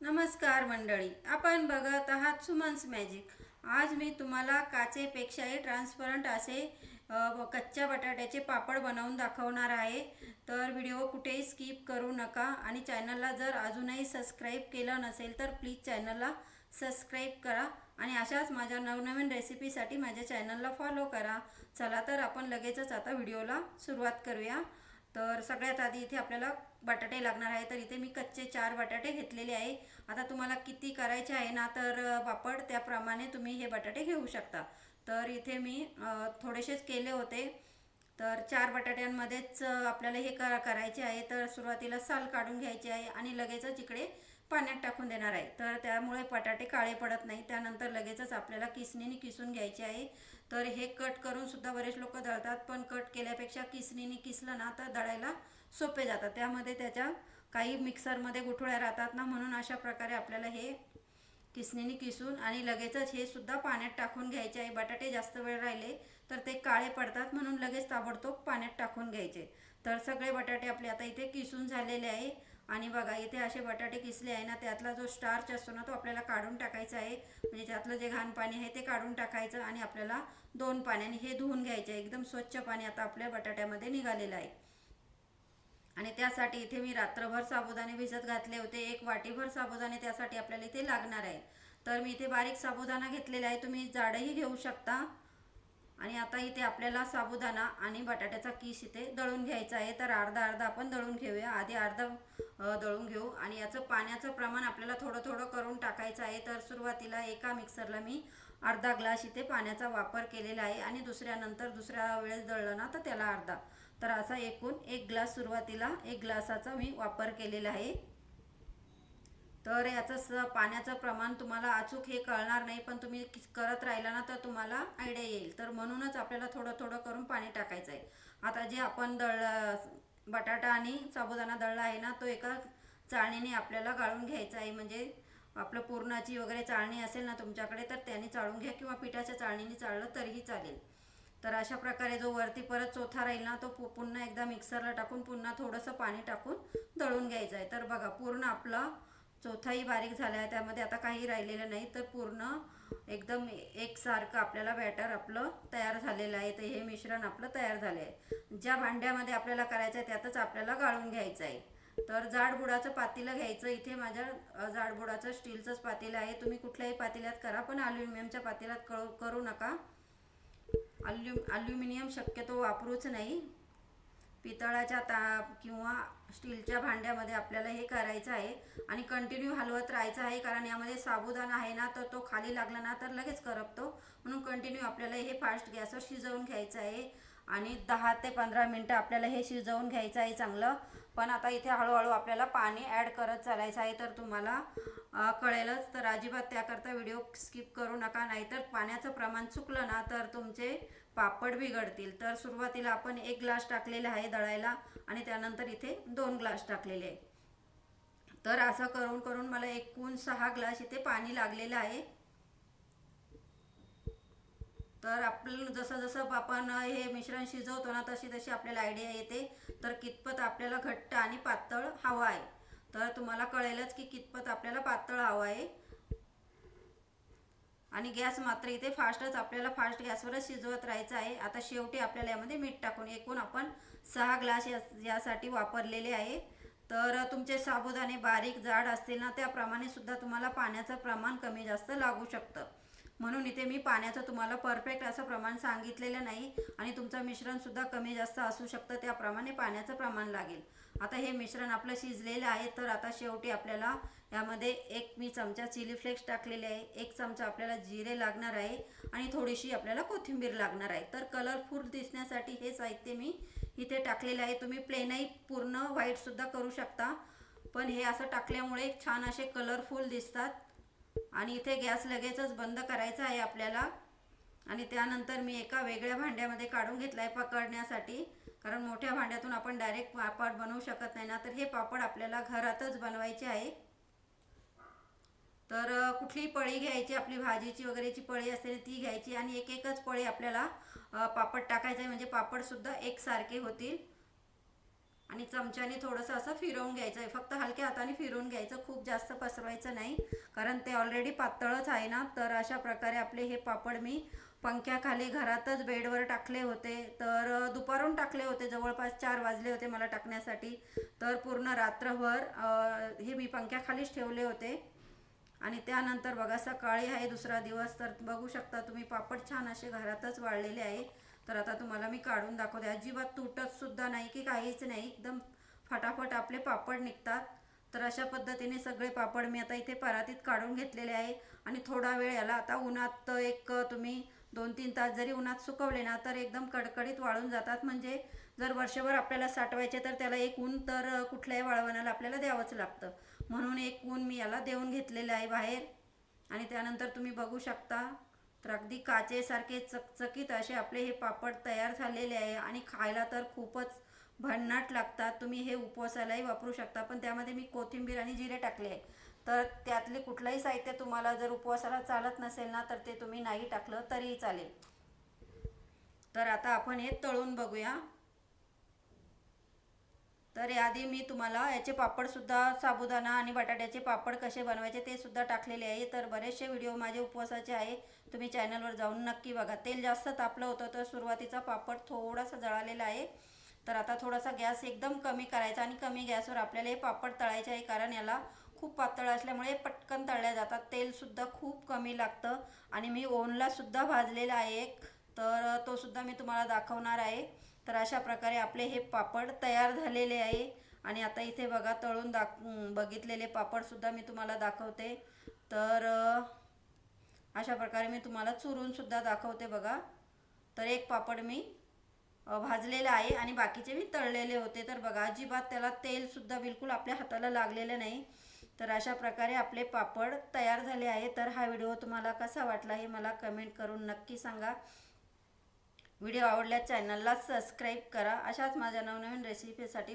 नमस्कार मंडळी आपण बघत आहात सुमन्स मॅजिक आज मी तुम्हाला काचेपेक्षाही ट्रान्सपरंट असे कच्च्या बटाट्याचे पापड बनवून दाखवणार आहे. तर व्हिडिओ कुठेही स्किप करू नका आणि चॅनलला जर अजूनही सबस्क्राईब केलं नसेल तर प्लीज चॅनलला सबस्क्राईब करा आणि अशाच माझ्या नवनवीन रेसिपीसाठी माझ्या चॅनलला फॉलो करा. चला तर आपण लगेचच आता व्हिडिओला सुरुवात करूया. तर सगळ्यात आधी इथे आपल्याला बटाटे लागणार आहे. तर इथे मी कच्चे चार बटाटे घेतलेले आहे. आता तुम्हाला किती करायचे आहे ना तर पापड त्याप्रमाणे तुम्ही हे बटाटे घेऊ शकता. तर इथे मी थोडेसेच केले होते. तर चार बटाट्यांमध्येच आपल्याला हे करा करायचे आहे. तर सुरुवातीला साल काढून घ्यायची आहे आणि लगेचच इकडे पाण्यात टाकून देणार आहे. तर त्यामुळे बटाटे काळे पडत नाही. त्यानंतर लगेचच आपल्याला किसणीने किसून घ्यायचे आहे. तर हे कट करून सुद्धा बरेच लोक दळतात पण कट केल्यापेक्षा किसणीने किसलं ना तर दळायला सोपे जातात. त्यामध्ये त्याच्या काही मिक्सरमध्ये गुठळ्या राहतात ना म्हणून अशा प्रकारे आपल्याला हे किसणीने किसून आणि लगेचच हे सुद्धा पाण्यात टाकून घ्यायचे. आहे बटाटे जास्त वेळ राहिले तर ते काळे पडतात म्हणून लगेच ताबडतोब पाण्यात टाकून घ्यायचे. तर सगळे बटाटे आपले आता इथे किसून झालेले आहे. आणि बघा इथे असे बटाटे किसले आहे ना त्यातला जो स्टार्च असतो ना तो आपल्याला काढून टाकायचा आहे. म्हणजे त्यातलं जे घाण पाणी आहे ते काढून टाकायचं आणि आपल्याला दोन पाण्याने हे धुवून घ्यायचे. एकदम स्वच्छ पाणी आता आपल्या बटाट्यामध्ये निघालेलं आहे. आणि त्यासाठी इथे मी रात्रभर साबुदाणे भिजत घातले होते. एक वाटीभर साबुदाणे त्यासाठी आपल्याला इथे लागणार आहे. तर मी इथे बारीक साबुदाणा घेतलेला आहे. तुम्ही जाडही घेऊ शकता. आणि आता इथे आपल्याला साबुदाणा आणि बटाट्याचा किस इथे दळून घ्यायचा आहे. तर अर्धा अर्धा आपण दळून घेऊया. आधी अर्धा दळून घेऊ. आणि याचं पाण्याचं प्रमाण आपल्याला थोडं थोडं करून टाकायचं आहे. तर सुरुवातीला एका मिक्सरला मी अर्धा ग्लास इथे पाण्याचा वापर केलेला आहे. आणि दुसऱ्यानंतर दुसऱ्या वेळेस दळलं ना तर त्याला अर्धा. तर असा एकूण एक ग्लास सुरुवातीला एक ग्लासाचा मी वापर केलेला आहे. तर याचं पाण्याचं प्रमाण तुम्हाला अचूक हे कळणार नाही पण तुम्ही करत राहिला ना तर तुम्हाला आयडिया येईल. तर म्हणूनच आपल्याला थोडं थोडं करून पाणी टाकायचं आहे आता जे आपण दळ बटाटा आणि साबुदाणा दळला आहे ना तो एका चाळणीने आपल्याला गाळून घ्यायचा आहे म्हणजे आपलं पूर्णाची वगैरे चाळणी असेल ना तुमच्याकडे तर त्याने चाळून घ्या किंवा पिठाच्या चाळणीने चाळलं तरीही चालेल. तर अशा प्रकारे जो वरती परत चोथा राहील ना तो पुन्हा एकदा मिक्सरला टाकून पुन्हा थोडंसं पाणी टाकून दळून घ्यायचं आहे तर बघा पूर्ण आपलं चौथाही बारीक झाला आहे त्यामध्ये आता काही राहिलेलं नाही तर पूर्ण एकदम एकसारखं आपल्याला बॅटर आपलं तयार झालेलं आहे तर हे मिश्रण आपलं तयार झालं आहे ज्या भांड्यामध्ये आपल्याला करायचं आहे त्यातच आपल्याला गाळून घ्यायचं आहे. तर जाडबुडाचं पातेलं घ्यायचं इथे माझ्या जाडबुडाचं स्टीलचंच पातेलं आहे तुम्ही कुठल्याही पातेल्यात करा पण अल्युमिनियमच्या पातेल्यात करू करू नका. अल्यु अल्युमिनियम शक्यतो वापरूच नाही. पितळाच्या ता किंवा स्टीलच्या भांड्यामध्ये आपल्याला हे करायचं आहे आणि कंटिन्यू हलवत राहायचं आहे कारण यामध्ये साबुदाणा आहे ना तर तो खाली लागला ना तर लगेच करपतो. म्हणून कंटिन्यू आपल्याला हे फास्ट गॅसवर शिजवून घ्यायचं आहे आणि दहा ते पंधरा मिनटं आपल्याला हे शिजवून घ्यायचं आहे चांगलं. पण आता इथे हळूहळू आपल्याला पाणी ॲड करत चालायचं आहे तर तुम्हाला कळेलच. तर अजिबात त्याकरता व्हिडिओ स्किप करू नका नाहीतर पाण्याचं प्रमाण चुकलं ना तर तुमचे पापड बिघडतील. तर सुरुवातीला आपण एक ग्लास टाकलेला आहे दळायला आणि त्यानंतर इथे दोन ग्लास टाकलेले आहे. तर असं करून करून मला एकूण सहा ग्लास इथे पाणी लागलेलं आहे. तर आपलं जसं जसं आपण हे मिश्रण शिजवतो ना तशी तशी आपल्याला आयडिया येते. तर कितपत आपल्याला घट्ट आणि पातळ हवं आहे. तर तुम्हाला कळेलच की कितपत आपल्याला पातळ हवं आहे. आणि गॅस मात्र इथे फास्टच आपल्याला फास्ट गॅसवरच शिजवत राहायचं आहे. आता शेवटी आपल्याला यामध्ये मीठ टाकून एकूण आपण सहा ग्लास या यासाठी वापरलेले आहे. तर तुमचे साबुदाणे बारीक जाड असतील ना त्याप्रमाणे सुद्धा तुम्हाला पाण्याचं प्रमाण कमी जास्त लागू शकतं. म्हणून इथे मी पाण्याचं तुम्हाला परफेक्ट असं प्रमाण सांगितलेलं नाही आणि तुमचं मिश्रणसुद्धा कमी जास्त असू शकतं त्याप्रमाणे पाण्याचं प्रमाण लागेल. आता हे मिश्रण आपलं शिजलेलं आहे तर आता शेवटी आपल्याला यामध्ये एक मी चमचा चिली फ्लेक्स टाकलेले आहे एक चमचा आपल्याला जिरे लागणार आहे आणि थोडीशी आपल्याला कोथिंबीर लागणार आहे. तर कलरफुल दिसण्यासाठी हे साहित्य मी इथे टाकलेलं आहे. तुम्ही प्लेनही पूर्ण व्हाईटसुद्धा करू शकता पण हे असं टाकल्यामुळे छान असे कलरफुल दिसतात. आणि इथे गॅस लगेचच बंद करायचा आहे आपल्याला. आणि त्यानंतर मी एका वेगळ्या भांड्यामध्ये काढून घेतला आहे पकडण्यासाठी. कारण मोठ्या भांड्यातून आपण डायरेक्ट पापड बनवू शकत नाही ना तर हे पापड आपल्याला घरातच बनवायचे आहे. तर कुठलीही पळी घ्यायची आपली भाजीची वगैरेची पळी असते ती घ्यायची. आणि एक एकच पळी आपल्याला पापड टाकायचं आहे. म्हणजे पापडसुद्धा एकसारखे होतील. आणि चमच्याने थोडंसं असं फिरवून घ्यायचं. आहे फक्त हलक्या हाताने फिरवून घ्यायचं. खूप जास्त पसरवायचं नाही. कारण ते ऑलरेडी पातळच आहे ना. तर अशा प्रकारे आपले हे पापड मी पंख्याखाली घरातच बेडवर टाकले होते. तर दुपारून टाकले होते. जवळपास चार वाजले होते मला टाकण्यासाठी. तर पूर्ण रात्रभर हे मी पंख्याखालीच ठेवले होते. आणि त्यानंतर बघा सकाळी आहे दुसरा दिवस. तर बघू शकता तुम्ही पापड छान असे घरातच वाळलेले आहे. तर आता तुम्हाला मी काढून दाखवते. अजिबात तुटत सुद्धा नाही की काहीच नाही. एकदम फटाफट आपले पापड निघतात. तर अशा पद्धतीने सगळे पापड मी आता इथे परातीत काढून घेतलेले आहे. आणि थोडा वेळ याला आता उन्हात एक तुम्ही दोन तीन तास जरी उन्हात सुकवले ना तर एकदम कडकडीत वाळून जातात. म्हणजे जर वर्षभर आपल्याला साठवायचे तर त्याला एक ऊन तर कुठल्याही वाळवणाला आपल्याला द्यावंच लागतं. म्हणून एक ऊन मी याला देऊन घेतलेलं आहे बाहेर. आणि त्यानंतर तुम्ही बघू शकता तर अगदी काचेसारखे चकचकीत असे आपले हे पापड तयार झालेले आहे आणि खायला तर खूपच भन्नाट लागतात. तुम्ही हे उपवासालाही वापरू शकता पण त्यामध्ये मी कोथिंबीर आणि जिरे टाकले आहे तर त्यातले कुठलंही साहित्य तुम्हाला जर उपवासाला चालत नसेल ना तर ते तुम्ही नाही टाकलं तरीही चालेल. तर आता आपण हे तळून बघूया. तर याआधी मी तुम्हाला याचे पापडसुद्धा साबुदाणा आणि बटाट्याचे पापड कसे बनवायचे ते सुद्धा टाकलेले आहे. तर बरेचसे व्हिडिओ माझे उपवासाचे आहे. तुम्ही चॅनलवर जाऊन नक्की बघा. तेल जास्त तापलं होतं तर सुरुवातीचा पापड थोडासा जळालेला आहे. तर आता थोडासा गॅस एकदम कमी करायचा आणि कमी गॅसवर आपल्याला हे पापड तळायचे आहे. कारण याला खूप पातळ असल्यामुळे पटकन तळल्या जातात. तेलसुद्धा खूप कमी लागतं आणि मी ओनलासुद्धा भाजलेला आहे एक. तर तो सुद्धा मी तुम्हाला दाखवणार आहे. तर अशा प्रकारे आपले हे पापड तयार झालेले आहे. आणि आता इथे बघा तळून दाख बघितलेले पापडसुद्धा मी तुम्हाला दाखवते. तर अशा प्रकारे मी तुम्हाला चुरूनसुद्धा दाखवते बघा. तर एक पापड मी भाजलेला आहे आणि बाकीचे मी तळलेले होते. तर बघा अजिबात त्याला तेलसुद्धा बिलकुल आपल्या हाताला लागलेलं नाही. तर अशा प्रकारे आपले पापड तयार झाले आहे. तर हा व्हिडिओ तुम्हाला कसा वाटला हे मला कमेंट करून नक्की सांगा. व्हिडिओ आवडल्यास चॅनलला सबस्क्राईब करा. अशाच माझ्या नवनवीन रेसिपीसाठी